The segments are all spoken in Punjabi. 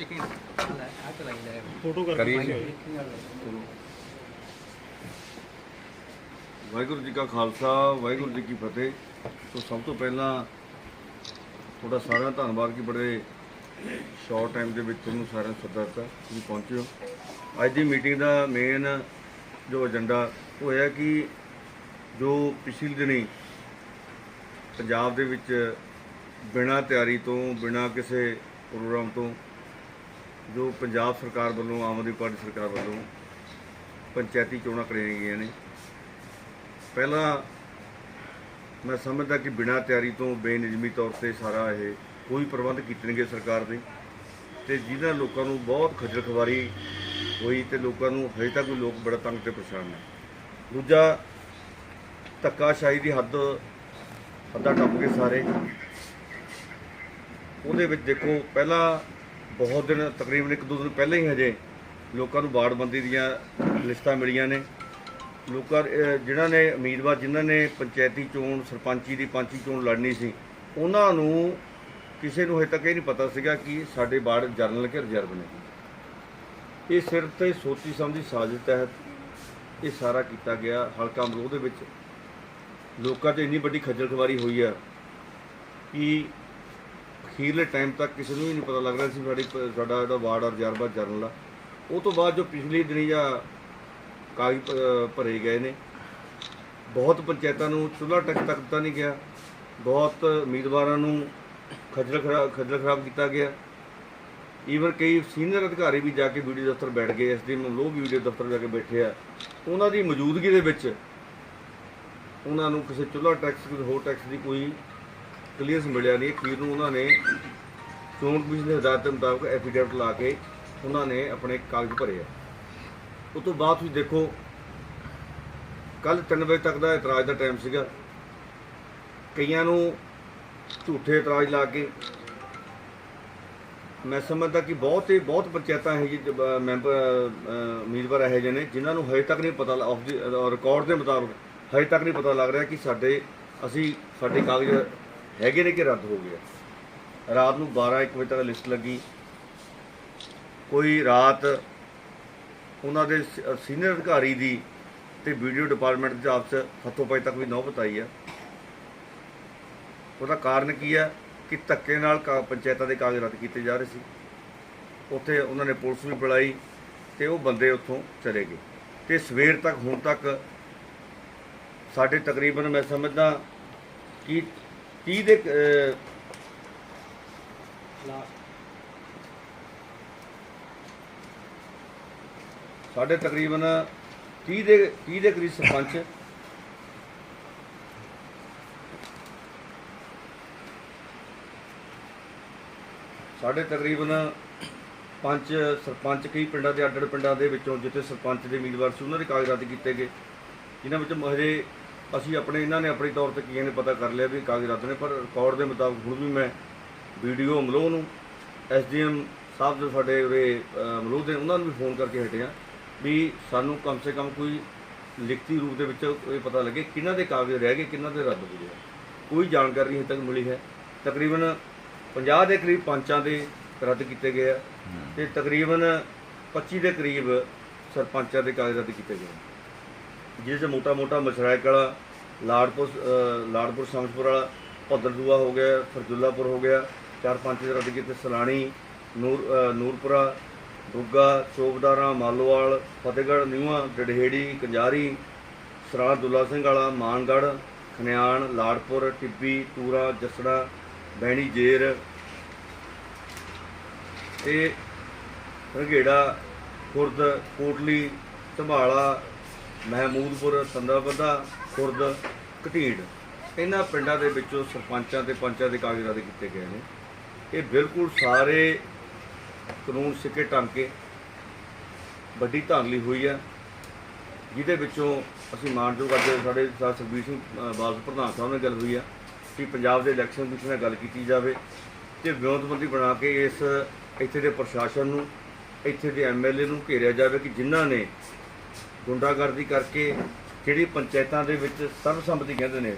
ਇੱਕ ਮਿੰਟ। ਲੈ ਆ ਚਲਾਈ ਲੈ ਫੋਟੋ ਕਰੀਏ। ਵਾਹਿਗੁਰੂ ਜੀ ਕਾ ਖਾਲਸਾ ਵਾਹਿਗੁਰੂ ਜੀ ਕੀ ਫਤਿਹ। ਸੋ ਸਭ ਤੋਂ ਪਹਿਲਾਂ ਤੁਹਾਡਾ ਸਾਰਿਆਂ ਦਾ ਧੰਨਵਾਦ ਕਿ ਬੜੇ ਸ਼ਾਰਟ ਟਾਈਮ ਦੇ ਵਿੱਚ ਤੁਹਾਨੂੰ ਸਾਰਿਆਂ ਨੂੰ ਸੱਦਾ ਦਿੱਤਾ। ਤੁਸੀਂ ਪਹੁੰਚੇ ਹੋ। ਅੱਜ ਦੀ ਮੀਟਿੰਗ ਦਾ ਮੇਨ ਜੋ ਏਜੰਡਾ ਉਹ ਹੈ ਕਿ ਜੋ ਪਿਛਲੇ ਦਿਨੀ ਪੰਜਾਬ ਦੇ ਵਿੱਚ ਬਿਨਾਂ ਤਿਆਰੀ ਤੋਂ ਬਿਨਾਂ ਕਿਸੇ ਪ੍ਰੋਗਰਾਮ ਤੋਂ ਜੋ ਪੰਜਾਬ ਸਰਕਾਰ ਵੱਲੋਂ, ਆਮ ਆਦਮੀ ਪਾਰਟੀ ਸਰਕਾਰ ਵੱਲੋਂ ਪੰਚਾਇਤੀ ਚੋਣਾਂ ਕਰਾਈਆਂ ਗਈਆਂ ਨੇ। ਪਹਿਲਾਂ ਮੈਂ ਸਮਝਦਾ ਕਿ ਬਿਨਾਂ ਤਿਆਰੀ ਤੋਂ ਬੇਨਿਯਮੀ ਤੌਰ ਤੇ ਸਾਰਾ ਇਹ ਕੋਈ ਪ੍ਰਬੰਧ ਕੀਤੇ ਨੇਗੇ ਸਰਕਾਰ ਦੇ ਤੇ ਜਿਹਨਾਂ ਲੋਕਾਂ ਨੂੰ ਬਹੁਤ ਖੱਜਲ ਖਵਾਰੀ ਹੋਈ ਤੇ ਲੋਕਾਂ ਨੂੰ ਹਜੇ ਤੱਕ ਵੀ ਲੋਕ ਬੜਾ ਤੰਗ ਤੇ ਪਰੇਸ਼ਾਨ ਨੇ। ਦੂਜਾ, ਧੱਕਾਸ਼ਾਹੀ ਦੀ ਹੱਦ ਹੱਦਾਂ ਟੱਪ ਕੇ ਸਾਰੇ। ਉਹਦੇ ਵਿੱਚ ਦੇਖੋ, ਪਹਿਲਾਂ ਬਹੁਤ ਦਿਨ, ਤਕਰੀਬਨ ਇੱਕ ਦੋ ਦਿਨ ਪਹਿਲਾਂ ਹੀ ਹਜੇ ਲੋਕਾਂ ਨੂੰ ਵਾਰਡਬੰਦੀ ਦੀਆਂ ਲਿਸਟਾਂ ਮਿਲੀਆਂ ਨੇ। ਲੋਕਾਂ ਜਿਨ੍ਹਾਂ ਨੇ, ਉਮੀਦਵਾਰ ਜਿਨ੍ਹਾਂ ਨੇ ਪੰਚਾਇਤੀ ਚੋਣ, ਸਰਪੰਚੀ ਦੀ ਪੰਚੀ ਚੋਣ ਲੜਨੀ ਸੀ, ਉਹਨਾਂ ਨੂੰ ਕਿਸੇ ਨੂੰ ਹਜੇ ਤੱਕ ਇਹ ਨਹੀਂ ਪਤਾ ਸੀਗਾ ਕਿ ਸਾਡੇ ਵਾਰਡ ਜਰਨਲ ਕੇ ਰਿਜ਼ਰਵ ਨੇ। ਇਹ ਸਿਰਫ ਤੇ ਸੋਚੀ ਸਮਝੀ ਸਾਜ਼ਿਸ਼ ਤਹਿਤ ਇਹ ਸਾਰਾ ਕੀਤਾ ਗਿਆ। ਹਲਕਾ ਅਮਰੋਹ ਦੇ ਵਿੱਚ ਲੋਕਾਂ 'ਚ ਇੰਨੀ ਵੱਡੀ ਖੱਜਲ ਖਵਾਰੀ ਹੋਈ ਆ ਕਿ ਅਖੀਰਲੇ ਟਾਈਮ ਤੱਕ ਕਿਸੇ ਨੂੰ ਵੀ ਨਹੀਂ ਪਤਾ ਲੱਗ ਰਿਹਾ ਸੀ ਸਾਡੀ ਪ- ਸਾਡਾ ਜਿਹੜਾ ਵਾਰਡ ਆ ਰਿਜ਼ਰਵਾ ਜਰਨਲ ਆ। ਉਹ ਤੋਂ ਬਾਅਦ ਜੋ ਪਿਛਲੀ ਦਿਨੀ ਜਾਂ ਕਾਗਜ਼ ਭਰੇ ਗਏ ਨੇ, ਬਹੁਤ ਪੰਚਾਇਤਾਂ ਨੂੰ ਚੁੱਲ੍ਹਾ ਟੱਕ ਤੱਕ ਦਿੱਤਾ ਨਹੀਂ ਗਿਆ। ਬਹੁਤ ਉਮੀਦਵਾਰਾਂ ਨੂੰ ਖੱਜਲ ਖਰਾਬ ਖੱਜਲ ਖਰਾਬ ਕੀਤਾ ਗਿਆ। ਈਵਨ ਕਈ ਸੀਨੀਅਰ ਅਧਿਕਾਰੀ ਵੀ ਜਾ ਕੇ ਵੀਡੀਓ ਦਫ਼ਤਰ ਬੈਠ ਗਏ ਐਸਡੀਐਮ ਲੋਕ ਵੀ ਵੀਡੀਓ ਦਫ਼ਤਰ ਜਾ ਕੇ ਬੈਠੇ ਆ। ਉਹਨਾਂ ਦੀ ਮੌਜੂਦਗੀ ਦੇ ਵਿੱਚ ਉਹਨਾਂ ਨੂੰ ਕਿਸੇ ਚੁੱਲ੍ਹਾ ਟੈਕਸ, ਕਿਸੇ ਹੋਰ ਟੈਕਸ ਦੀ ਕੋਈ ਕਲੀਅਰੈਂਸ ਮਿਲਿਆ ਨਹੀਂ। ਅਖੀਰ ਨੂੰ ਉਹਨਾਂ ਨੇ ਚੋਣ ਕਮਿਸ਼ਨ ਦੇ ਹਦਾਇਤ ਦੇ ਮੁਤਾਬਕ ਐਫੀਡੇਵਿਟ ਲਾ ਕੇ ਉਹਨਾਂ ਨੇ ਆਪਣੇ ਕਾਗਜ਼ ਭਰੇ ਆ। ਉਸ ਤੋਂ ਬਾਅਦ ਤੁਸੀਂ ਦੇਖੋ ਕੱਲ 3 ਵਜੇ ਤੱਕ ਦਾ ਇਤਰਾਜ਼ ਦਾ ਟਾਈਮ ਸੀਗਾ। ਕਈਆਂ ਨੂੰ ਝੂਠੇ ਇਤਰਾਜ਼ ਲਾ ਕੇ। ਮੈਂ ਸਮਝਦਾ ਕਿ ਬਹੁਤ ਹੀ, ਬਹੁਤ ਪੰਚਾਇਤਾਂ ਹੈ ਜੀ ਮੈਂਬਰ ਉਮੀਦਵਾਰ ਇਹੋ ਜਿਹੇ ਨੇ, ਜਿਨ੍ਹਾਂ ਨੂੰ ਹਜੇ ਤੱਕ ਨਹੀਂ ਪਤਾ ਆਫ ਰਿਕਾਰਡ ਦੇ ਮੁਤਾਬਕ ਹਜੇ ਤੱਕ ਨਹੀਂ ਪਤਾ ਲੱਗ ਰਿਹਾ ਕਿ ਸਾਡੇ, ਅਸੀਂ ਸਾਡੇ ਕਾਗਜ਼ ਹੈਗੇ ਨੇ ਕਿ ਰੱਦ ਹੋ ਗਏ? ਆ। ਰਾਤ ਨੂੰ 12 1 ਵਜੇ ਤੱਕ ਲਿਸਟ ਲੱਗੀ। ਕੋਈ ਰਾਤ ਉਹਨਾਂ ਦੇ ਸੀਨੀਅਰ ਅਧਿਕਾਰੀ ਦੀ ਤੇ ਵੀਡੀਓ ਡਿਪਾਰਟਮੈਂਟ ਦੇ ਆਪਸ ਹੱਥੋਂ ਪਾਈ ਤੱਕ ਵੀ ਨੌਬਤ ਆਈ ਆ। ਉਹਦਾ ਕਾਰਨ ਕੀ ਆ? ਕਿ ਧੱਕੇ ਨਾਲ ਕਾ- ਪੰਚਾਇਤਾਂ ਦੇ ਕਾਗਜ਼ ਰੱਦ ਕੀਤੇ ਜਾ ਰਹੇ ਸੀ। ਉੱਥੇ ਉਹਨਾਂ ਨੇ ਪੁਲਿਸ ਵੀ ਬੁਲਾਈ ਤੇ ਉਹ ਬੰਦੇ ਉੱਥੋਂ ਚਲੇ ਗਏ। ਤੇ ਸਵੇਰ ਤੱਕ, ਹੁਣ ਤੱਕ ਸਾਡੇ ਤਕਰੀਬਨ ਮੈਂ ਸਮਝਦਾ ਕਿ ਕੀ ਦੇ ਸਾਡੇ ਤਕਰੀਬਨ 30 ਦੇ 30 ਦੇ ਕਰੀਬ ਸਰਪੰਚ? ਸਾਡੇ ਤਕਰੀਬਨ ਪੰਜ ਸਰਪੰਚ ਕਈ ਪਿੰਡਾਂ ਦੇ, ਅੱਡ-ਅੱਡ ਪਿੰਡਾਂ ਦੇ ਵਿੱਚੋਂ ਜਿੱਥੇ ਸਰਪੰਚ ਦੇ ਉਮੀਦਵਾਰ ਸੀ, ਉਹਨਾਂ ਦੇ ਕਾਗਜ਼ਾਤ ਕੀਤੇ ਗਏ, ਜਿਨ੍ਹਾਂ ਵਿੱਚ ਹਜੇ ਅਸੀਂ ਆਪਣੇ ਇਹਨਾਂ ਨੇ ਆਪਣੀ ਤੌਰ ਤੇ ਕੀ ਨੇ ਪਤਾ ਕਰ ਲਿਆ ਵੀ ਕਾਗਜ਼ ਰੱਦ ਨੇ ਪਰ ਰਿਕਾਰਡ ਦੇ ਮੁਤਾਬਕ ਹੁਣ ਵੀ ਮੈਂ ਵੀਡੀਓ ਅਮਲੋਹ ਨੂੰ ਐਸਡੀਐਮ ਸਾਹਿਬ ਜੋ ਸਾਡੇ ਉਰੇ ਅਹ, ਅਮਲੋਹ ਦੇ ਉਹਨਾਂ ਨੂੰ ਵੀ ਫੋਨ ਕਰਕੇ ਹਟਿਆ ਵੀ ਸਾਨੂੰ ਕਮ ਸੇ ਕਮ ਕੋਈ ਲਿਖਤੀ ਰੂਪ ਦੇ ਵਿੱਚ ਇਹ ਪਤਾ ਲੱਗੇ ਕਿਹਨਾਂ ਦੇ ਕਾਗਜ਼ ਰਹਿ ਗਏ ਕਿਹਨਾਂ ਦੇ ਰੱਦ ਹੋ ਗਏ। ਕੋਈ ਜਾਣਕਾਰੀ ਹਜੇ ਤੱਕ ਮਿਲੀ ਹੈ। ਤਕਰੀਬਨ 50 ਦੇ ਕਰੀਬ ਪੰਚਾਂ ਦੇ ਰੱਦ ਕੀਤੇ ਗਏ ਆ ਤੇ ਤਕਰੀਬਨ 25 ਦੇ ਕਰੀਬ ਸਰਪੰਚਾਂ ਦੇ ਕਾਗਜ਼ ਰੱਦ ਕੀਤੇ ਗਏ ਜਿਹਦੇ ਚ ਮੋਟਾ ਮੋਟਾ ਮਛਰਾਇਕ ਵਾਲਾ, ਲਾੜਪੁਰ, ਅਹ, ਲਾੜਪੁਰ ਸ਼ਮਸਪੁਰ ਵਾਲਾ, ਭੱਦਰਦੂਆ ਹੋ ਗਿਆ, ਫਰਜੁੱਲਾਪੁਰ ਹੋ ਗਿਆ, ਚਾਰ ਪੰਜ ਦੇ ਰੱਦ ਸਲਾਣੀ, ਨੂਰ ਨੂਰਪੁਰਾ, ਦੁੱਗਾ ਚੋਬਦਾਰਾ ਮਾਲੋਵਾਲ, ਫਤਿਹਗੜ੍ਹ, ਨਿਊਆ ਡੜਹੇੜੀ ਕੰਜਾਰੀ, ਸਰਾਲ ਦੁੱਲਾ ਸਿੰਘ ਵਾਲਾ, ਮਾਨਗੜ੍ਹ, ਖਨਿਆਣ, ਲਾੜਪੁਰ, ਟਿੱਬੀ, ਤੂਰਾ, ਜਸੜਾ, ਬੈਣੀ, ਜੇਰ। ਤੇ ਰੰਗੇੜਾ ਖੁਰਦ, ਕੋਟਲੀ, ਸੰਭਾਲਾ ਮਹਿਮੂਦਪੁਰ ਸੰਦਾਬੱਧਾ ਖੁਰਦ ਘਟੀੜ। ਇਹਨਾਂ ਪਿੰਡਾਂ ਦੇ ਵਿੱਚੋਂ ਸਰਪੰਚਾਂ ਤੇ ਪੰਚਾਂ ਦੇ ਕਾਗਜ਼ਾਂ ਦੇ ਕੀਤੇ ਗਏ ਨੇ। ਇਹ ਬਿਲਕੁਲ ਸਾਰੇ ਕਾਨੂੰਨ ਸਿੱਕੇ ਟਾਂਕੇ ਵੱਡੀ ਧਾਂਦਲੀ ਹੋਈ ਆ ਜਿਹਦੇ ਵਿੱਚੋਂ ਅਸੀਂ ਮਾਨਯੋਗ ਅੱਜ ਸਾਡੇ ਸਰਦਾਰ ਸੁਖਬੀਰ ਸਿੰਘ ਬਾਦਲ ਪ੍ਰਧਾਨ ਸਾਹਿਬ ਨਾਲ ਗੱਲ ਹੋਈ ਆ ਕਿ ਪੰਜਾਬ ਦੇ ਇਲੈਕਸ਼ਨ ਵਿੱਚ ਨਾਲ ਗੱਲ ਕੀਤੀ ਜਾਵੇ ਤੇ ਵਿਉਂਤਬੰਦੀ ਬਣਾ ਕੇ ਇਸ ਇੱਥੇ ਦੇ ਪ੍ਰਸ਼ਾਸਨ ਨੂੰ, ਇੱਥੇ ਦੇ ਐਮਐਲਏ ਨੂੰ ਘੇਰਿਆ ਜਾਵੇ ਕਿ ਜਿਨ੍ਹਾਂ ਨੇ ਗੁੰਡਾਗਰਦੀ ਕਰਕੇ ਜਿਹੜੀ ਪੰਚਾਇਤਾਂ ਦੇ ਵਿੱਚ ਸਰਬਸੰਮਤੀ ਕਹਿੰਦੇ ਨੇ।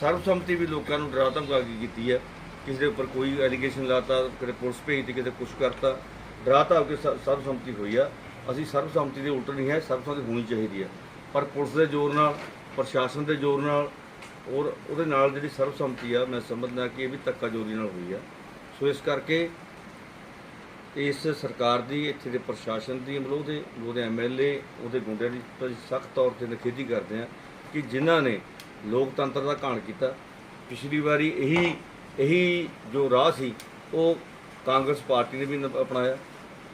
ਸਰਬਸੰਮਤੀ ਵੀ ਲੋਕਾਂ ਨੂੰ ਡਰਾ ਧਮਕਾ ਕੇ ਕੀਤੀ ਹੈ ਕਿਸੇ ਦੇ ਉੱਪਰ ਕੋਈ ਐਲੀਗੇਸ਼ਨ ਲਾਤਾ, ਕਿਤੇ ਪੁਲਿਸ ਭੇਜਤੀ ਕਿਤੇ ਕੁਛ ਕਰਤਾ। ਡਰਾ ਧਮਕੀ ਕੇ ਸਰਬਸੰਮਤੀ ਹੋਈ ਆ। ਅਸੀਂ ਸਰਬਸੰਮਤੀ ਦੇ ਉਲਟ ਨਹੀਂ ਹੈ, ਸਰਬਸੰਮਤੀ ਹੋਣੀ ਚਾਹੀਦੀ ਹੈ ਪਰ ਪੁਲਿਸ ਦੇ ਜ਼ੋਰ ਨਾਲ, ਪ੍ਰਸ਼ਾਸਨ ਦੇ ਜ਼ੋਰ ਨਾਲ ਔਰ ਉਹਦੇ ਨਾਲ ਜਿਹੜੀ ਸਰਬਸੰਮਤੀ ਆ, ਮੈਂ ਸਮਝਦਾ ਕਿ ਇਹ ਵੀ ਧੱਕਾ ਜੋਰੀ ਨਾਲ ਹੋਈ ਆ। ਸੋ ਇਸ ਕਰਕੇ ਇਸ ਸਰਕਾਰ ਦੀ, ਇੱਥੇ ਦੇ ਪ੍ਰਸ਼ਾਸਨ ਦੀ, ਮਤਲਬ ਉਹਦੇ ਉਹਦੇ ਐਮਐਲਏ ਉਹਦੇ ਗੁੰਡਿਆਂ ਦੀ ਸਖਤ ਤੌਰ ਤੇ ਨਿਖੇਧੀ ਕਰਦੇ ਆ ਕਿ ਜਿਨ੍ਹਾਂ ਨੇ ਲੋਕਤੰਤਰ ਦਾ ਘਾਣ ਕੀਤਾ। ਪਿਛਲੀ ਵਾਰੀ ਇਹੀ ਇਹੀ ਜੋ ਰਾਹ ਸੀ, ਉਹ ਕਾਂਗਰਸ ਪਾਰਟੀ ਨੇ ਵੀ ਅਪਣਾਇਆ।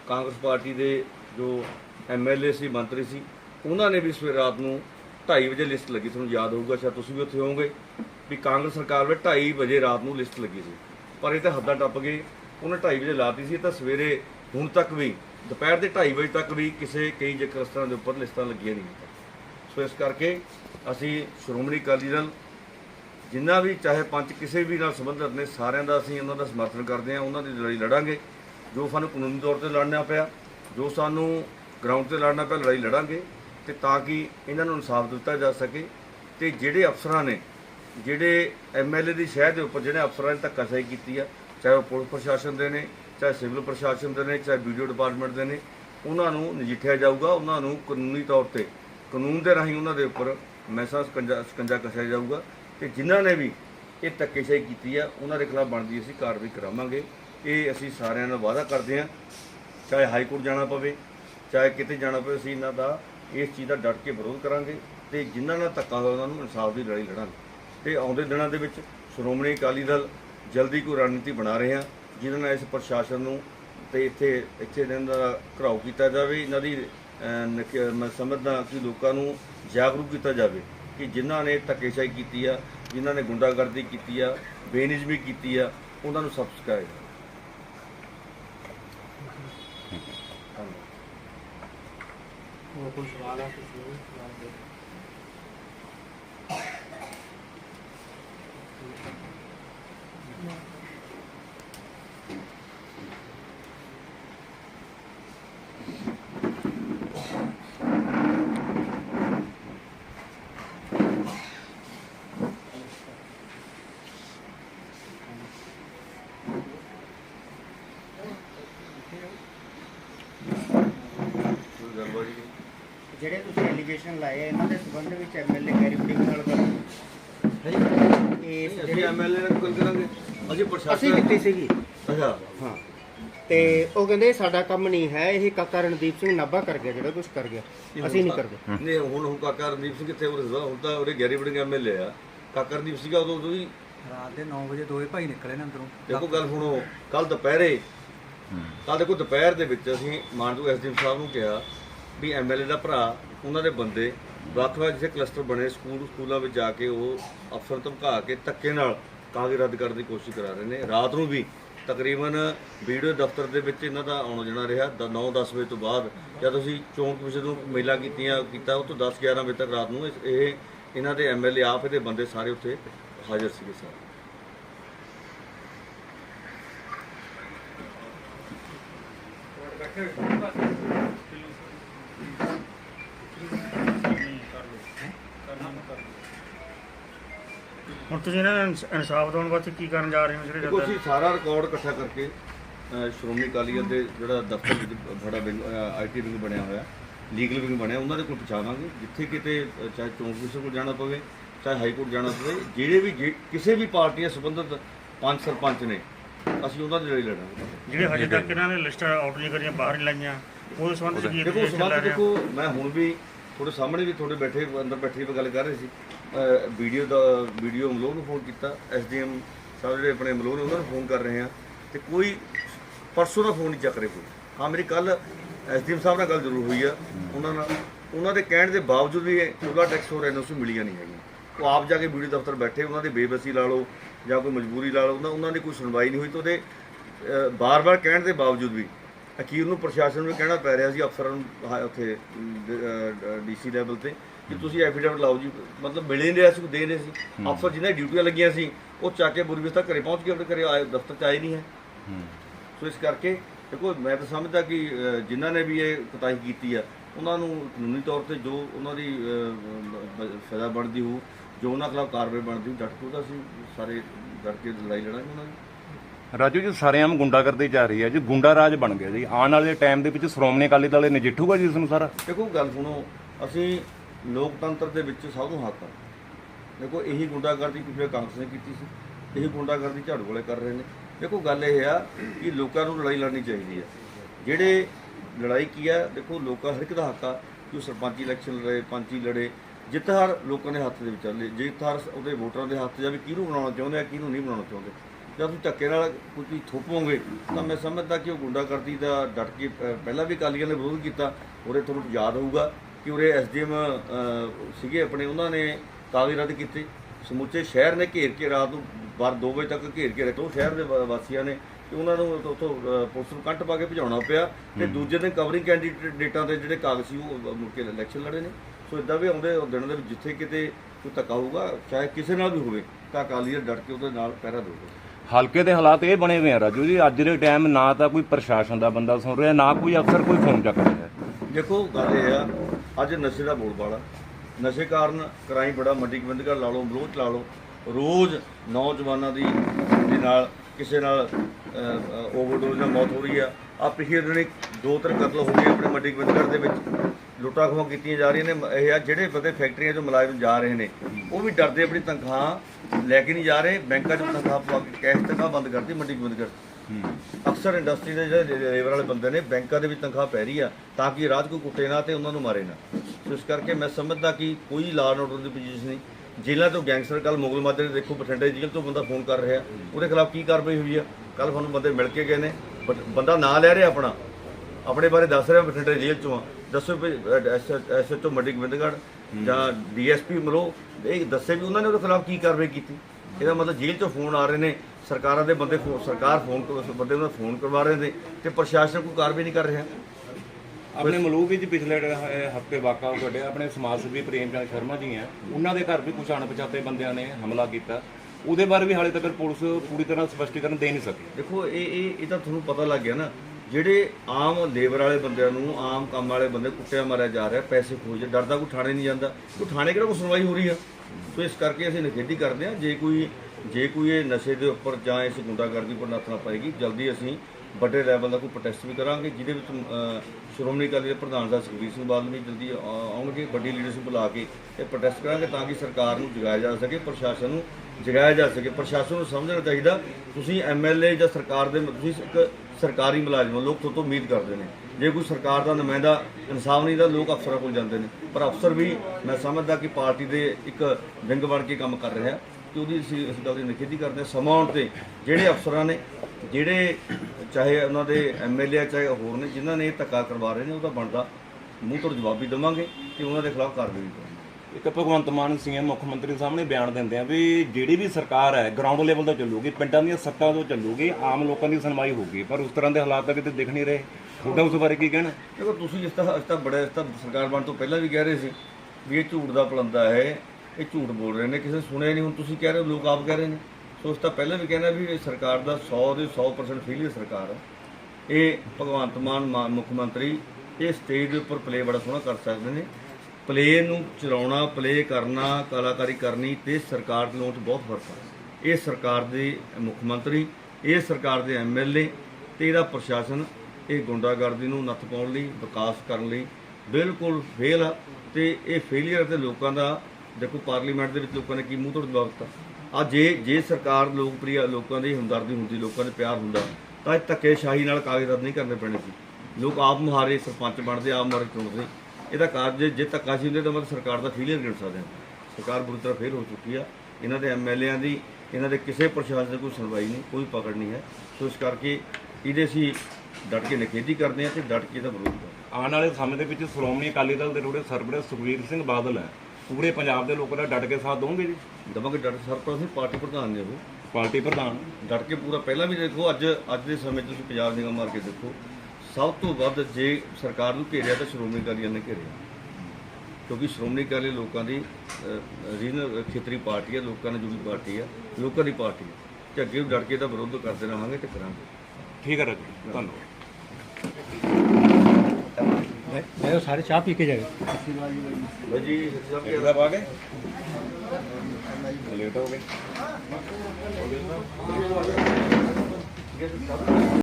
ਕਾਂਗਰਸ ਪਾਰਟੀ ਦੇ ਜੋ ਐਮਐਲਏ ਸੀ, ਮੰਤਰੀ ਸੀ, ਉਹਨਾਂ ਨੇ ਵੀ ਸਵੇਰ ਰਾਤ ਨੂੰ 2:30 ਵਜੇ ਲਿਸਟ ਲੱਗੀ। ਤੁਹਾਨੂੰ ਯਾਦ ਹੋਊਗਾ, ਸ਼ਾਇਦ ਤੁਸੀਂ ਵੀ ਉੱਥੇ ਹੋਵੋਗੇ, ਵੀ ਕਾਂਗਰਸ ਸਰਕਾਰ ਵਿੱਚ 2:30 ਵਜੇ ਰਾਤ ਨੂੰ ਲਿਸਟ ਲੱਗੀ ਸੀ। ਪਰ ਇਹ ਤਾਂ ਹੱਦਾਂ ਟੱਪ ਗਏ ਉਹਨੇ 2:30 ਵਜੇ ਲਾਤੀ ਸੀ ਤਾਂ ਸਵੇਰੇ ਹੁਣ ਤੱਕ ਵੀ, ਦੁਪਹਿਰ ਦੇ 2:30 ਵਜੇ ਤੱਕ ਵੀ ਕਿਸੇ ਕਈ ਜੇਕਰ ਇਸ ਦੇ ਉੱਪਰ ਲਿਸਟਾਂ ਲੱਗੀਆਂ ਨਹੀਂ ਸੋ ਇਸ ਕਰਕੇ ਅਸੀਂ ਸ਼੍ਰੋਮਣੀ ਅਕਾਲੀ ਦਲ, ਜਿੰਨਾ ਵੀ ਚਾਹੇ ਪੰਚ ਕਿਸੇ ਵੀ ਨਾਲ ਸੰਬੰਧਿਤ ਨੇ, ਸਾਰਿਆਂ ਦਾ ਅਸੀਂ ਉਹਨਾਂ ਦਾ ਸਮਰਥਨ ਕਰਦੇ ਹਾਂ, ਉਹਨਾਂ ਦੀ ਲੜਾਈ ਲੜਾਂਗੇ। ਜੋ ਸਾਨੂੰ ਕਾਨੂੰਨੀ ਤੌਰ ਤੇ ਲੜਨਾ ਪਿਆ, ਜੋ ਸਾਨੂੰ ਗਰਾਊਂਡ ਤੇ ਲੜਨਾ ਪਿਆ, ਲੜਾਈ ਲੜਾਂਗੇ ਤੇ ਤਾਂ ਕਿ ਇਹਨਾਂ ਨੂੰ ਇਨਸਾਫ ਦਿੱਤਾ ਜਾ ਸਕੇ ਤੇ ਜਿਹੜੇ ਅਫਸਰਾਂ ਨੇ, ਜਿਹੜੇ ਐਮਐਲਏ ਦੀ ਸ਼ਹਿਰ ਦੇ ਉੱਪਰ ਜਿਹੜੇ ਅਫਸਰਾਂ ਨੇ ਧੱਕਾਸ਼ਾਹੀ ਕੀਤੀ ਆ ਚਾਹੇ ਉਹ ਪੁਲਿਸ ਪ੍ਰਸ਼ਾਸਨ ਦੇ ਨੇ, ਚਾਹੇ ਸਿਵਲ ਪ੍ਰਸ਼ਾਸਨ ਦੇ ਨੇ, ਚਾਹੇ ਵੀਡੀਓ ਡਿਪਾਰਟਮੈਂਟ ਦੇ ਨੇ, ਉਹਨਾਂ ਨੂੰ ਨਜਿੱਠਿਆ ਜਾਊਗਾ, ਉਹਨਾਂ ਨੂੰ ਕਾਨੂੰਨੀ ਤੌਰ ਤੇ, ਕਾਨੂੰਨ ਦੇ ਰਾਹੀਂ ਉਹਨਾਂ ਦੇ ਉੱਪਰ ਮੈਸਾ ਸਕੰਜਾ ਸਕੰਜਾ ਕੱਸਿਆ ਜਾਊਗਾ ਤੇ ਜਿਨ੍ਹਾਂ ਨੇ ਵੀ ਇਹ ਧੱਕੇਸ਼ਾਹੀ ਕੀਤੀ ਆ, ਉਹਨਾਂ ਦੇ ਖਿਲਾਫ ਬਣਦੀ ਅਸੀਂ ਕਾਰਵਾਈ ਕਰਾਵਾਂਗੇ। ਇਹ ਅਸੀਂ ਸਾਰਿਆਂ ਨਾਲ ਵਾਅਦਾ ਕਰਦੇ ਹਾਂ, ਚਾਹੇ ਹਾਈ ਕੋਰਟ ਜਾਣਾ ਪਵੇ, ਚਾਹੇ ਕਿਤੇ ਜਾਣਾ ਪਵੇ, ਅਸੀਂ ਇਹਨਾਂ ਦਾ ਇਸ ਚੀਜ਼ ਦਾ ਡਟ ਕੇ ਵਿਰੋਧ ਕਰਾਂਗੇ ਤੇ ਜਿਨ੍ਹਾਂ ਨਾਲ ਧੱਕਾ ਹੋਇਆ ਉਹਨਾਂ ਨੂੰ ਇਨਸਾਫ ਦੀ ਲੜਾਈ ਲੜਾਂਗੇ। ਤੇ ਆਉਂਦੇ ਦਿਨਾਂ ਦੇ ਵਿੱਚ ਸ਼੍ਰੋਮਣੀ ਅਕਾਲੀ ਦਲ ਜਲਦੀ ਕੋਈ ਰਣਨੀਤੀ ਬਣਾ ਰਹੇ ਹਾਂ ਜਿਹਦੇ ਨਾਲ ਇਸ ਪ੍ਰਸ਼ਾਸਨ ਨੂੰ ਤੇ ਇੱਥੇ ਇੱਥੇ ਇਹਨਾਂ ਦਾ ਘਰਾਓ ਕੀਤਾ ਜਾਵੇ ਇਹਨਾਂ ਦੀ ਅਹ, ਮੈਂ ਸਮਝਦਾ ਕਿ ਲੋਕਾਂ ਨੂੰ ਜਾਗਰੂਕ ਕੀਤਾ ਜਾਵੇ ਕਿ ਜਿਨ੍ਹਾਂ ਨੇ ਧੱਕੇਸ਼ਾਹੀ ਕੀਤੀ ਆ ਜਿਨ੍ਹਾਂ ਨੇ ਗੁੰਡਾਗਰਦੀ ਕੀਤੀ ਆ ਬੇਨਿਜਮੀ ਕੀਤੀ ਆ ਉਹਨਾਂ ਨੂੰ ਸਬਕ ਸਿਖਾਇਆ ਜਾਵੇ। ਹੋਰ ਕੋਈ ਸਵਾਲ ਆ ਕਿਸੇ ਨੂੰ ਸਵਾਲ ਦੇ ਜਿਹੜੇ ਤੁਸੀਂ ਐਲੀਗੇਸ਼ਨ ਲਾਏ ਆ ਇਹਨਾਂ ਦੇ ਸੰਬੰਧ ਵਿੱਚ ਐਮਐਲਏ ਗੈਰੀ ਬਡਿੰਗ ਨਾਲ ਗੱਲ ਇਸ ਅਸੀਂ ਜਿਹੜੇ ਐਮਐਲਏ ਨਾਲ ਗੱਲ ਕਰਾਂਗੇ। ਅਸੀਂ ਪ੍ਰਸ਼ਾਸਨ ਅਸੀਂ ਕੀਤੀ ਸੀਗੀ। ਅੱਛਾ। ਹਾਂ। ਤੇ ਉਹ ਕਹਿੰਦੇ ਸਾਡਾ ਕੰਮ ਨਹੀਂ ਹੈ ਇਹ ਕਾਕਾ ਰਣਦੀਪ ਸਿੰਘ ਨਾਭਾ ਕਰ ਗਿਆ ਜਿਹੜਾ ਕੁਝ ਕਰ ਗਿਆ। ਅਸੀਂ ਨਹੀਂ ਕਰਦੇ। ਨਹੀਂ ਹੁਣ ਹੁਣ ਕਾਕਾ ਰਣਦੀਪ ਸਿੰਘ ਕਿੱਥੇ ਉਰੇ ਹੁਣ ਤਾਂ ਉਹਦੇ ਗੈਰੀ ਬੜਿੰਗ ਐਮਐਲਏ ਆ। ਕਾਕਾ ਰਣਦੀਪ ਸੀਗਾ ਉਦੋਂ ਉਦੋਂ ਵੀ? ਰਾਤ ਦੇ 9 ਵਜੇ ਦੋਵੇਂ ਭਾਈ ਨਿਕਲੇ ਨੇ ਅੰਦਰੋਂ। ਦੇਖੋ ਗੱਲ ਸੁਣੋ ਕੱਲ ਦੁਪਹਿਰੇ ਕੱਲ ਦੇਖੋ ਦੁਪਹਿਰ ਦੇ ਵਿੱਚ ਅਸੀਂ ਮਾਨਜੂ ਐਸਡੀਐਮ ਸਾਹਿਬ ਨੂੰ ਕਿਹਾ ਵੀ ਐਮਐਲਏ ਦਾ ਭਰਾ, ਉਹਨਾਂ ਦੇ ਬੰਦੇ ਵੱਖ-ਵੱਖ ਜਿੱਥੇ ਕਲਸਟਰ ਬਣੇ, ਸਕੂਲ, ਸਕੂਲਾਂ ਵਿੱਚ ਜਾ ਕੇ ਉਹ ਅਫਸਰ ਧਮਕਾ ਕੇ ਧੱਕੇ ਨਾਲ ਕਾਗਜ਼ ਰੱਦ ਕਰਨ ਦੀ ਕੋਸ਼ਿਸ਼ ਕਰਾ ਰਹੇ ਨੇ। ਰਾਤ ਨੂੰ ਵੀ ਤਕਰੀਬਨ ਵੀਡੀਓ ਦਫ਼ਤਰ ਦੇ ਵਿੱਚ ਇਹਨਾਂ ਦਾ ਆਉਣਾ ਜਾਣਾ ਰਿਹਾ 9-10 ਵਜੇ ਤੋਂ ਬਾਅਦ। ਜਦ ਅਸੀਂ ਚੌਂਕ ਵਿਸ਼ੇ ਨੂੰ ਮੇਲਾ ਕੀਤੀਆਂ, ਕੀਤਾ, ਉਹ ਤੋਂ 10-11 ਵਜੇ ਤੱਕ ਰਾਤ ਨੂੰ ਇਹ- ਇਹ ਇਹਨਾਂ ਦੇ ਐਮਐਲਏ ਆਪ ਇਹਦੇ ਬੰਦੇ ਸਾਰੇ ਉੱਥੇ ਹਾਜ਼ਰ ਸੀਗੇ ਸਾਰੇ। ਹੁਣ ਤੁਸੀਂ ਇਹਨਾਂ ਨੂੰ ਇਨਸ- ਇਨਸਾਫ ਦਿਵਾਉਣ ਵਾਸਤੇ ਕੀ ਕਰਨ ਜਾ ਰਹੇ ਹੋ ਜਿਹੜੇ ਦੇਖੋ ਅਸੀਂ ਸਾਰਾ ਰਿਕਾਰਡ ਇਕੱਠਾ ਕਰਕੇ ਅਹ, ਸ਼੍ਰੋਮਣੀ ਅਕਾਲੀ ਦਲ ਦੇ ਜਿਹੜਾ ਦਫ਼ਤਰ ਵਿੱਚ ਬੜਾ ਵਿੰਗ ਆਈਟੀ ਵਿੰਗ ਬਣਿਆ ਹੋਇਆ ਲੀਗਲ ਵਿੰਗ ਬਣਿਆ ਉਹਨਾਂ ਦੇ ਕੋਲ ਪਹੁੰਚਾਵਾਂਗੇ ਜਿੱਥੇ ਕਿਤੇ ਅਹ, ਚਾਹੇ ਚੌਂਕ ਕਮਿਸ਼ਨ ਕੋਲ ਜਾਣਾ ਪਵੇ ਚਾਹੇ ਹਾਈ ਕੋਰਟ ਜਾਣਾ ਪਵੇ ਜਿਹੜੇ ਵੀ ਜੇ- ਕਿਸੇ ਵੀ ਪਾਰਟੀਆਂ ਸੰਬੰਧਿਤ ਪੰਜ ਸਰਪੰਚ ਨੇ ਅਸੀਂ ਉਹਨਾਂ ਦੇ ਲੜਾਈ ਲੜਾਂਗੇ ਜਿਹੜੇ ਹਜੇ ਤੱਕ ਇਹਨਾਂ ਨੇ ਲਿਸਟਾਂ ਆਊਟ ਨਹੀਂ ਕਰੀਆਂ ਬਾਹਰ ਨਹੀਂ ਲਾਈਆਂ ਉਹਦੇ ਸੰਬੰਧ ਵਿੱਚ ਕੀ ਦੇਖੋ ਰਹੇ? ਹੋ ਦੇਖੋ ਮੈਂ ਹੁਣ ਵੀ ਤੁਹਾਡੇ ਸਾਹਮਣੇ ਵੀ ਤੁਹਾਡੇ ਬੈਠੇ ਅੰਦਰ ਬੈਠੇ ਵੀ ਗੱਲ ਕਰ ਰਹੇ ਸੀ। ਵੀਡੀਓ ਦਾ ਵੀਡੀਓ ਮਲੋਹ ਨੂੰ ਫੋਨ ਕੀਤਾ ਐਸਡੀਐਮ ਸਾਹਿਬ ਜਿਹੜੇ ਆਪਣੇ ਮਲੋਹ ਨੇ ਉਹਨਾਂ ਨੂੰ ਫੋਨ ਕਰ ਰਹੇ ਆ ਤੇ ਕੋਈ ਪਰਸੋਂ ਦਾ ਫੋਨ ਨਹੀਂ ਚੱਕ ਰਹੇ ਕੋਈ। ਹਾਂ ਮੇਰੀ ਕੱਲ ਐਸਡੀਐਮ ਸਾਹਿਬ ਨਾਲ ਗੱਲ ਜ਼ਰੂਰ ਹੋਈ ਆ। ਉਹਨਾਂ ਨਾਲ ਉਹਨਾਂ ਦੇ ਕਹਿਣ ਦੇ ਬਾਵਜੂਦ ਵੀ ਉਹਦਾ ਟੈਕਸ ਹੋਰ ਐਨਓਸੀ ਮਿਲੀਆਂ ਨਹੀਂ ਹੈਗੀਆਂ। ਉਹ ਆਪ ਜਾ ਕੇ ਵੀਡੀਓ ਦਫ਼ਤਰ ਬੈਠੇ ਉਹਨਾਂ ਦੀ ਬੇਬਸੀ ਲਾ ਲਓ ਜਾਂ ਕੋਈ ਮਜਬੂਰੀ ਲਾ ਲਓ ਉਹਨਾਂ ਉਹਨਾਂ ਦੀ ਕੋਈ ਸੁਣਵਾਈ ਨਹੀਂ ਹੋਈ ਤੇ ਉਹਦੇ ਬਾਰ-ਬਾਰ ਕਹਿਣ ਦੇ ਬਾਵਜੂਦ ਵੀ ਅਖੀਰ ਨੂੰ ਪ੍ਰਸ਼ਾਸਨ ਨੂੰ ਕਹਿਣਾ ਪੈ ਰਿਹਾ ਸੀ ਅਫਸਰਾਂ ਨੂੰ ਉੱਥੇ ਡੀਸੀ ਲੈਵਲ ਤੇ ਕਿ ਤੁਸੀਂ ਐਫੀਡੇਵਿਟ ਲਾਓ ਜੀ ਮਤਲਬ ਮਿਲੇ ਨਹੀਂ ਰਿਹਾ ਸੀ ਦੇ ਨਹੀਂ ਸੀ। ਅਫਸਰ ਜਿਹਨਾਂ ਡਿਊਟੀਆਂ ਲੱਗੀਆਂ ਸੀ ਉਹ ਚੱਕ ਕੇ ਬੁਰਵੀਸ ਤੱਕ ਘਰੇ ਪਹੁੰਚ ਕੇ ਆਪਣੇ ਘਰੇ ਆਏ ਦਫ਼ਤਰ ਚ ਆਏ ਨਹੀਂ ਹੈ। ਸੋ ਇਸ ਕਰਕੇ ਦੇਖੋ ਮੈਂ ਤਾਂ ਸਮਝਦਾ ਕਿ ਜਿਨ੍ਹਾਂ ਨੇ ਵੀ ਇਹ ਕੁਤਾਹੀ ਕੀਤੀ ਆ ਉਹਨਾਂ ਨੂੰ ਕਾਨੂੰਨੀ ਤੌਰ ਤੇ ਜੋ ਉਹਨਾਂ ਦੀ ਸਜ਼ਾ ਬਣਦੀ ਹੋ ਜੋ ਉਹਨਾਂ ਖਿਲਾਫ ਕਾਰਵਾਈ ਬਣਦੀ ਹੋ ਡਟ ਉਹਦਾ ਅਸੀਂ ਸਾਰੇ ਡਟ ਕੇ ਲੜਾਈ ਲੜਾਂਗੇ ਉਹਨਾਂ ਦੀ। ਰਾਜੂ ਜੀ ਸਾਰਿਆਮ ਗੁੰਡਾਗਰਦੀ ਜਾ ਰਹੀ ਹੈ ਜੀ ਗੁੰਡਾ ਰਾਜ ਬਣ ਗਿਆ ਜੀ। ਆਉਣ ਵਾਲੇ ਟਾਈਮ ਦੇ ਵਿੱਚ ਸ਼੍ਰੋਮਣੀ ਅਕਾਲੀ ਦਲ ਨਜਿੱਠੂਗਾ ਜੀ ਇਸ ਨੂੰ ਸਾਰਾ? ਦੇਖੋ ਗੱਲ ਸੁਣੋ ਅਸੀਂ ਲੋਕਤੰਤਰ ਦੇ ਵਿੱਚ ਸਭ ਨੂੰ ਹੱਕ ਆ। ਦੇਖੋ ਇਹੀ ਗੁੰਡਾਗਰਦੀ ਪਿਛਲੇ ਕਾਂਗਰਸ ਨੇ ਕੀਤੀ ਸੀ ਇਹੀ ਗੁੰਡਾਗਰਦੀ ਝਾੜੂ ਵਾਲੇ ਕਰ ਰਹੇ ਨੇ। ਦੇਖੋ ਗੱਲ ਇਹ ਆ ਕਿ ਲੋਕਾਂ ਨੂੰ ਲੜਾਈ ਲੜਨੀ ਚਾਹੀਦੀ ਹੈ। ਜਿਹੜੇ ਲੜਾਈ ਕੀ ਹੈ? ਦੇਖੋ, ਲੋਕਾਂ ਹਰ ਇੱਕ ਦਾ ਹੱਕ ਆ ਕਿ ਉਹ ਸਰਪੰਚੀ ਇਲੈਕਸ਼ਨ ਲੜੇ, ਪੰਚੀ ਲੜੇ। ਜਿੱਤ ਹਾਰ ਲੋਕਾਂ ਦੇ ਹੱਥ ਦੇ ਵਿੱਚ ਚੱਲੇ ਜਿੱਤ ਹਾਰ ਉਹਦੇ ਵੋਟਰਾਂ ਦੇ ਹੱਥ 'ਚ ਵੀ ਕਿਹਨੂੰ ਬਣਾਉਣਾ ਚਾਹੁੰਦੇ ਆ, ਕਿਹਨੂੰ ਨਹੀਂ ਬਣਾਉਣਾ ਚਾਹੁੰਦੇ। ਜਦ ਤੁਸੀਂ ਧੱਕੇ ਨਾਲ ਕੋਈ ਚੀਜ਼ ਥੋਪੋਗੇ, ਤਾਂ ਮੈਂ ਸਮਝਦਾ ਕਿ ਉਹ ਗੁੰਡਾਗਰਦੀ ਦਾ ਡਟ ਕੇ ਪਹਿਲਾਂ ਵੀ ਅਕਾਲੀਆਂ ਨੇ ਵਿਰੋਧ ਕੀਤਾ। ਉਹਦੇ ਤੁਹਾਨੂੰ ਯਾਦ ਹੋਊਗਾ ਕਿ ਉਰੇ ਐਸਡੀਐਮ ਸੀਗੇ ਆਪਣੇ। ਉਹਨਾਂ ਨੇ ਕਾਗਜ਼ ਰੱਦ ਕੀਤੇ। ਸਮੁੱਚੇ ਸ਼ਹਿਰ ਨੇ ਘੇਰ ਕੇ ਰਾਤ ਨੂੰ, ਬਾਰ 2 ਵਜੇ ਤੱਕ ਘੇਰ ਕੇ ਰੱਖੋ। ਸ਼ਹਿਰ ਦੇ ਵਾ- ਵਾਸੀਆਂ ਨੇ ਕਿ ਉਹਨਾਂ ਨੂੰ ਉੱਥੋਂ ਪੁਲਿਸ ਨੂੰ ਕੱਟ ਪਾ ਕੇ ਭਜਾਉਣਾ ਪਿਆ ਤੇ ਦੂਜੇ ਦਿਨ ਕਵਰਿੰਗ ਕੈਂਡੀਡੇਟਾਂ ਦੇ ਜਿਹੜੇ ਕਾਗਜ਼ ਸੀ ਉਹ ਮੁੜ ਕੇ ਇਲੈਕਸ਼ਨ ਲੜੇ ਨੇ। ਸੋ ਇਦਾਂ ਵੀ ਆਉਂਦੇ ਦਿਨਾਂ ਦੇ ਵਿੱਚ ਜਿੱਥੇ ਕਿਤੇ ਕੋਈ ਧੱਕਾ ਹੋਊਗਾ ਚਾਹੇ ਕਿਸੇ ਨਾਲ ਵੀ ਹੋਵੇ ਤਾਂ ਅਕਾਲੀ ਦਲ ਡਟ ਕੇ ਉਹਦੇ ਨਾਲ ਪਹਿਰਾ ਦੇਊਗਾ। ਹਲਕੇ ਦੇ ਹਾਲਾਤ ਇਹ ਬਣੇ ਹੋਏ ਆ ਰਾਜੂ ਜੀ। ਅੱਜ ਦੇ ਟਾਈਮ ਨਾ ਤਾਂ ਕੋਈ ਪ੍ਰਸ਼ਾਸਨ ਦਾ ਬੰਦਾ ਸੁਣ ਰਿਹਾ ਨਾ ਕੋਈ ਅਫਸਰ ਕੋਈ ਫੋਨ ਚੱਕ ਰਿਹਾ। ਹੈ ਦੇਖੋ ਗੱਲ ਇਹ ਆ ਅੱਜ ਨਸ਼ੇ ਦਾ ਬੋਲਬਾਲਾ ਨਸ਼ੇ ਕਾਰਨ ਕ੍ਰਾਈਮ ਬੜਾ ਮੰਡੀ ਗੋਬਿੰਦਗੜ੍ਹ ਲਾ ਲਓ ਬਲੋਚ ਲਾ ਲਓ। ਰੋਜ਼ ਨੌਜਵਾਨਾਂ ਦੀ ਦੇ ਨਾਲ ਕਿਸੇ ਨਾਲ ਓਵਰਡੋਜ਼ ਨਾਲ ਮੌਤ ਹੋ ਰਹੀ ਆ। ਆ ਪਿਛਲੇ ਦਿਨ ਇੱਕ ਦੋ ਤਿੰਨ ਕਤਲ ਹੋ ਗਏ ਆਪਣੇ ਮੰਡੀ ਗੋਬਿੰਦਗੜ੍ਹ ਦੇ ਵਿੱਚ। ਲੁੱਟਾਂ ਖੋਹਾਂ ਕੀਤੀਆਂ ਜਾ ਰਹੀਆਂ ਨੇ। ਇਹ ਆ ਜਿਹੜੇ ਬੰਦੇ ਫੈਕਟਰੀਆਂ 'ਚੋਂ ਮੁਲਾਜ਼ਮ ਜਾ ਰਹੇ ਨੇ ਉਹ ਵੀ ਡਰਦੇ ਆਪਣੀ ਤਨਖਾਹ ਲੈ ਕੇ ਨਹੀਂ ਜਾ ਰਹੇ। ਬੈਂਕਾਂ 'ਚ ਤਨਖਾਹ ਪਵਾ ਕੇ ਕੈਸ਼ ਤਨਖਾਹ ਬੰਦ ਕਰਤੀ ਮੰਡੀ ਗੋਬਿੰਦਗੜ੍ਹ ਅਕਸਰ ਇੰਡਸਟਰੀ ਦੇ ਜਿਹੜੇ ਲੇਬਰ ਵਾਲੇ ਬੰਦੇ ਨੇ ਬੈਂਕਾਂ ਦੇ ਵਿੱਚ ਤਨਖਾਹ ਪੈ ਰਹੀ ਆ ਤਾਂ ਕਿ ਰਾਤ ਕੋਈ ਕੁੱਟੇ ਨਾ ਤੇ ਉਹਨਾਂ ਨੂੰ ਮਾਰੇ ਨਾ। ਸੋ ਇਸ ਕਰਕੇ ਮੈਂ ਸਮਝਦਾ ਕਿ ਕੋਈ ਲਾਅ ਆਰਡਰ ਦੀ ਪੋਜੀਸ਼ਨ ਨਹੀਂ। ਜੇਲ੍ਹਾਂ ਤੋਂ ਗੈਂਗਸਟਰ ਕੱਲ ਮੁਗਲ ਮਾਜਰੇ ਦੇਖੋ ਬਠਿੰਡੇ ਜੇਲ੍ਹ ਤੋਂ ਬੰਦਾ ਫੋਨ ਕਰ ਰਿਹਾ। ਉਹਦੇ ਖਿਲਾਫ ਕੀ ਕਾਰਵਾਈ ਹੋਈ ਆ? ਕੱਲ ਸਾਨੂੰ ਬੰਦੇ ਮਿਲ ਕੇ ਗਏ ਨੇ। ਬਟ ਬੰਦਾ ਨਾਂ ਲੈ ਰਿਹਾ ਆਪਣਾ। ਆਪਣੇ ਬਾਰੇ ਦੱਸ ਰਿਹਾ ਬਠਿੰਡੇ ਜੇਲ੍ਹ ਚੋਂ ਆ। ਦੱਸੋ ਵੀ ਐਸਐਚਓ ਮੰਡੀ ਗੋਬਿੰਦਗੜ੍ਹ ਜਾਂ ਡੀਐਸਪੀ ਮਲੋ ਇਹ ਦੱਸੇ ਵੀ ਉਹਨਾਂ ਨੇ ਉਹਦੇ ਖਿਲਾਫ ਕੀ ਕਾਰਵਾਈ ਕੀਤੀ। ਇਹਦਾ ਮਤਲਬ ਜੇਲ੍ਹ ਚੋਂ ਫੋਨ ਆ ਰਹੇ ਨੇ। ਸਰਕਾਰਾਂ ਦੇ ਬੰਦੇ ਫੋ- ਸਰਕਾਰ ਫੋਨ ਬੰਦੇ ਉਹਨਾਂ ਨੂੰ ਫੋਨ ਕਰਵਾ ਰਹੇ ਨੇ ਤੇ ਪ੍ਰਸ਼ਾਸਨ ਕੋਈ ਕਾਰਵਾਈ ਨਹੀਂ ਕਰ ਰਿਹਾ। ਆਪਣੇ ਮਲੂਕ ਵਿੱਚ ਪਿਛਲੇ ਹਫ਼ਤੇ ਵਾਕਾ ਘਟਿਆ ਆਪਣੇ ਸਮਾਜ ਸੇਵੀ ਪ੍ਰੇਮ ਚੰਦ ਸ਼ਰਮਾ ਜੀ ਆ ਉਹਨਾਂ ਦੇ ਘਰ ਵੀ ਕੁਝ ਅਣਪਛਾਤੇ ਬੰਦਿਆਂ ਨੇ ਹਮਲਾ ਕੀਤਾ। ਉਹਦੇ ਬਾਰੇ ਵੀ ਹਾਲੇ ਤੱਕ ਪੁਲਿਸ ਪੂਰੀ ਤਰ੍ਹਾਂ ਸਪਸ਼ਟੀਕਰਨ ਦੇ ਨਹੀਂ ਸਕੀ। ਦੇਖੋ, ਇਹ ਇਹ ਇਹ ਤਾਂ ਤੁਹਾਨੂੰ ਪਤਾ ਲੱਗ ਗਿਆ ਨਾ, ਜਿਹੜੇ ਆਮ ਲੇਬਰ ਵਾਲੇ ਬੰਦਿਆਂ ਨੂੰ, ਆਮ ਕੰਮ ਵਾਲੇ ਬੰਦੇ ਕੁੱਟਿਆ ਮਾਰਿਆ ਜਾ ਰਿਹਾ, ਪੈਸੇ ਖੋਜ ਡਰਦਾ ਕੋਈ ਥਾਣੇ ਨਹੀਂ ਜਾਂਦਾ। ਕੋਈ ਥਾਣੇ ਕਿਹੜਾ ਕੋਈ ਸੁਣਵਾਈ ਹੋ ਰਹੀ ਆ? ਸੋ ਇਸ ਕਰਕੇ ਅਸੀਂ ਨਿਖੇਧੀ ਕਰਦੇ ਆ ਜੇ ਕੋਈ ਜੇ ਕੋਈ ਇਹ ਨਸ਼ੇ ਦੇ ਉੱਪਰ ਜਾਂ ਇਸ ਗੁੰਡਾਗਰਦੀ ਉੱਪਰ ਨੱਥ ਨਾ ਪਾਏਗੀ, ਜਲਦੀ ਅਸੀਂ ਵੱਡੇ ਲੈਵਲ ਦਾ ਕੋਈ ਪ੍ਰੋਟੈਸਟ ਵੀ ਕਰਾਂਗੇ ਜਿਹਦੇ ਵਿੱਚ ਸ਼੍ਰੋਮਣੀ ਅਕਾਲੀ ਦੇ ਪ੍ਰਧਾਨ ਦਾ ਸੁਖਬੀਰ ਸਿੰਘ ਬਾਦਲ ਵੀ ਜਲਦੀ ਆਉਣਗੇ ਵੱਡੀ ਲੀਡਰਸ਼ਿਪ ਬੁਲਾ ਕੇ ਇਹ ਪ੍ਰੋਟੈਸਟ ਕਰਾਂਗੇ ਤਾਂ ਕਿ ਸਰਕਾਰ ਨੂੰ ਜਗਾਇਆ ਜਾ ਸਕੇ ਪ੍ਰਸ਼ਾਸਨ ਨੂੰ ਜਗਾਇਆ ਜਾ ਸਕੇ। ਪ੍ਰਸ਼ਾਸਨ ਨੂੰ ਸਮਝਣਾ ਚਾਹੀਦਾ ਤੁਸੀਂ ਐਮਐਲਏ ਜਾਂ ਸਰਕਾਰ ਦੇ ਤੁਸੀਂ ਇੱਕ ਸਰਕਾਰੀ ਮੁਲਾਜ਼ਮ ਹੋ, ਲੋਕ ਤੁਹਾਡੇ ਤੋਂ ਉਮੀਦ ਕਰਦੇ ਨੇ। ਜੇ ਕੋਈ ਸਰਕਾਰ ਦਾ ਨੁਮਾਇੰਦਾ ਇਨਸਾਫ ਨਹੀਂ ਦਾ ਲੋਕ ਅਫਸਰਾਂ ਕੋਲ ਜਾਂਦੇ ਨੇ। ਪਰ ਅਫਸਰ ਵੀ ਮੈਂ ਸਮਝਦਾ ਕਿ ਪਾਰਟੀ ਦੇ ਇੱਕ ਵਿੰਗ ਬਣ ਕੇ ਕੰਮ ਕਰ ਰਿਹਾ। ਕਿ ਉਹਦੀ ਅਸੀਂ ਇਸ ਗੱਲ ਦੀ ਨਿਖੇਧੀ ਕਰਦੇ ਹਾਂ? ਸਮਾਂ ਆਉਣ ਤੇ ਜਿਹੜੇ ਅਫਸਰਾਂ ਨੇ ਜਿਹੜੇ ਚਾਹੇ ਉਹਨਾਂ ਦੇ ਐਮਐਲਏ ਚਾਹੇ ਹੋਰ ਨੇ ਜਿਨ੍ਹਾਂ ਨੇ ਇਹ ਧੱਕਾ ਕਰਵਾ ਰਹੇ ਨੇ ਉਹਦਾ ਬਣਦਾ ਮੂੰਹ ਤੋਂ ਜਵਾਬ ਵੀ ਦੇਵਾਂਗੇ ਤੇ ਉਹਨਾਂ ਦੇ ਖਿਲਾਫ ਕਾਰਵਾਈ ਵੀ ਕਰਾਂਗੇ। ਇੱਕ ਭਗਵੰਤ ਮਾਨ ਸੀਐਮ ਮੁੱਖ ਮੰਤਰੀ ਸਾਹਮਣੇ ਬਿਆਨ ਦਿੰਦੇ ਆ ਵੀ ਜਿਹੜੀ ਵੀ ਸਰਕਾਰ ਹੈ ਗਰਾਊਂਡ ਲੈਵਲ ਤੋਂ ਚੱਲੂਗੀ ਪਿੰਡਾਂ ਦੀਆਂ ਸੱਤਾਂ ਤੋਂ ਚੱਲੂਗੀ ਆਮ ਲੋਕਾਂ ਦੀ ਸੁਣਵਾਈ ਹੋਊਗੀ ਪਰ ਉਸ ਤਰ੍ਹਾਂ ਦੇ ਹਾਲਾਤ ਤਾਂ ਕਿਤੇ ਦਿਖ ਨਹੀਂ ਰਹੇ। ਤੁਹਾਡਾ ਉਸ ਬਾਰੇ ਕੀ ਕਹਿਣਾ? ਦੇਖੋ ਤੁਸੀਂ ਇਸ ਤਾਂ ਇਸ ਤਾਂ ਬੜਾ ਇਸ ਤਾਂ ਸਰਕਾਰ ਬਣ ਤੋਂ ਪਹਿਲਾਂ ਵੀ ਕਹਿ ਰਹੇ ਸੀ ਵੀ ਇਹ ਝੂਠ ਦਾ ਪਲੰਦਾ ਹੈ ਇਹ ਝੂਠ ਬੋਲ ਰਹੇ ਨੇ, ਕਿਸੇ ਨੇ ਸੁਣਿਆ ਨਹੀਂ, ਹੁਣ ਤੁਸੀਂ ਕਹਿ ਰਹੇ ਹੋ, ਲੋਕ ਆਪ ਕਹਿ ਰਹੇ ਨੇ। ਸੋ ਇਸ ਤਾਂ ਪਹਿਲਾਂ ਵੀ ਕਹਿੰਦਾ ਵੀ ਇਹ ਸਰਕਾਰ ਦਾ 100 ਦੇ 100% ਫੇਲਿਅਰ ਸਰਕਾਰ ਹੈ ਇਹ ਭਗਵੰਤ ਮਾਨ, ਮਾ- ਮੁੱਖ ਮੰਤਰੀ, ਇਹ ਸਟੇਜ ਦੇ ਉੱਪਰ ਪਲੇ ਬੜਾ ਸੋਹਣਾ ਕਰ ਸਕਦੇ ਨੇ। ਪਲੇ ਨੂੰ ਚਲਾਉਣਾ ਪਲੇ ਕਰਨਾ, ਕਲਾਕਾਰੀ ਕਰਨੀ ਤੇ ਸਰਕਾਰ ਦੇ ਚ ਬਹੁਤ ਫ਼ਰਕ ਹੈ ਇਹ ਸਰਕਾਰ ਦੇ ਮੁੱਖ ਮੰਤਰੀ, ਇਹ ਸਰਕਾਰ ਦੇ ਐਮਐਲਏ ਤੇ ਇਹਦਾ ਪ੍ਰਸ਼ਾਸਨ, ਇਹ ਗੁੰਡਾਗਰਦੀ ਨੂੰ ਨੱਥ ਪਾਉਣ ਲਈ, ਵਿਕਾਸ ਕਰਨ ਲਈ ਬਿਲਕੁਲ ਫੇਲ ਆ ਤੇ ਇਹ ਫੇਲਿਅਰ ਤੇ ਲੋਕਾਂ ਦਾ ਦੇਖੋ ਪਾਰਲੀਮੈਂਟ ਦੇ ਵਿੱਚ ਲੋਕਾਂ ਨੇ ਕੀ ਮੂੰਹ ਤੋੜ ਜਵਾਬ ਦਿੱਤਾ। ਆ ਜੇ ਜੇ ਸਰਕਾਰ ਲੋਕਪ੍ਰਿਯ ਲੋਕਾਂ ਦੀ ਹਮਦਰਦੀ ਹੁੰਦੀ, ਲੋਕਾਂ ਦੇ ਪਿਆਰ ਹੁੰਦਾ, ਤਾਂ ਇਹ ਧੱਕੇਸ਼ਾਹੀ ਨਾਲ ਕਾਗਜ਼ ਰੱਦ ਨਹੀਂ ਕਰਨੇ ਪੈਣੇ ਸੀ। ਲੋਕ ਆਪ ਮੁਹਾਰੇ ਸਰਪੰਚ ਬਣਦੇ, ਆਪ ਮੁਹਾਰੇ ਚੁਣਦੇ। ਇਹਦਾ ਕਾਰਜ ਜੇ ਧੱਕਾ ਸੀ ਹੁੰਦੇ ਤਾਂ ਮਤਲਬ ਸਰਕਾਰ ਦਾ ਫੇਲਿਅਰ ਗਿਣ ਸਕਦੇ ਹਾਂ। ਸਰਕਾਰ ਬੁਰੀ ਤਰ੍ਹਾਂ ਫੇਲ ਹੋ ਚੁੱਕੀ ਆ। ਇਹਨਾਂ ਦੇ ਐਮਐਲਏਆਂ ਦੀ, ਇਹਨਾਂ ਦੇ ਕਿਸੇ ਪ੍ਰਸ਼ਾਸਨ ਦੀ ਕੋਈ ਸੁਣਵਾਈ ਨਹੀਂ, ਕੋਈ ਪਕੜ ਨਹੀਂ ਹੈ। ਸੋ ਇਸ ਕਰਕੇ ਇਹਦੇ ਅਸੀਂ ਡਟ ਕੇ ਨਿਖੇਧੀ ਕਰਦੇ ਹਾਂ ਤੇ ਡਟ ਕੇ ਇਹਦਾ ਵਿਰੋਧ ਕਰਦੇ ਆਉਣ ਵਾਲੇ ਸਮੇਂ ਦੇ ਵਿੱਚ ਸ਼੍ਰੋਮਣੀ ਅਕਾਲੀ ਦਲ ਦੇ ਜਿਹੜੇ ਸਰਬੜੇ ਸੁਖਬੀਰ ਸਿੰਘ ਬਾਦਲ ਹੈ। ਪੂਰੇ ਪੰਜਾਬ ਦੇ ਲੋਕਾਂ ਦਾ ਡਟ ਕੇ ਸਾਥ ਦੋਗੇ ਜੀ? ਦਵਾਂਗੇ ਡਟ ਸਰ ਪਰ ਅਸੀਂ ਪਾਰਟੀ ਪ੍ਰਧਾਨ ਨੇ ਉਹ। ਪਾਰਟੀ ਪ੍ਰਧਾਨ? ਡਟ ਕੇ ਪੂਰਾ ਪਹਿਲਾਂ ਵੀ ਦੇਖੋ ਅੱਜ ਅੱਜ ਦੇ ਸਮੇਂ 'ਚ ਤੁਸੀਂ ਪੰਜਾਬ ਨਿਗਮ ਮਾਰ ਕੇ ਦੇਖੋ ਸਭ ਤੋਂ ਵੱਧ ਜੇ ਸਰਕਾਰ ਨੂੰ ਘੇਰਿਆ ਤਾਂ ਸ਼੍ਰੋਮਣੀ ਅਕਾਲੀਆਂ ਨੇ ਘੇਰਿਆ। ਕਿਉਂਕਿ ਸ਼੍ਰੋਮਣੀ ਅਕਾਲੀ ਲੋਕਾਂ ਦੀ ਰੀਜਨਲ ਖੇਤਰੀ ਪਾਰਟੀ ਹੈ ਲੋਕਾਂ ਨਾਲ ਜੁੜੀ ਪਾਰਟੀ ਹੈ ਲੋਕਾਂ ਦੀ ਪਾਰਟੀ ਹੈ। ਤੇ ਅੱਗੇ ਵੀ ਡਟ ਕੇ ਇਹਦਾ ਵਿਰੋਧ ਕਰਦੇ ਰਹਾਂਗੇ ਤੇ ਕਰਾਂਗੇ। ਠੀਕ ਹੈ ਰਾਜੂ ਧੰਨਵਾਦ। ਮੈਂ ਸਾਰੇ ਚਾਹ ਪੀ ਕੇ ਜਾਏ। ਬਾਈ ਜੀ ਸਭ ਕੇ ਸਾਹਿਬ ਆ ਗਏ ਲੇਟ ਹੋ ਗਏ.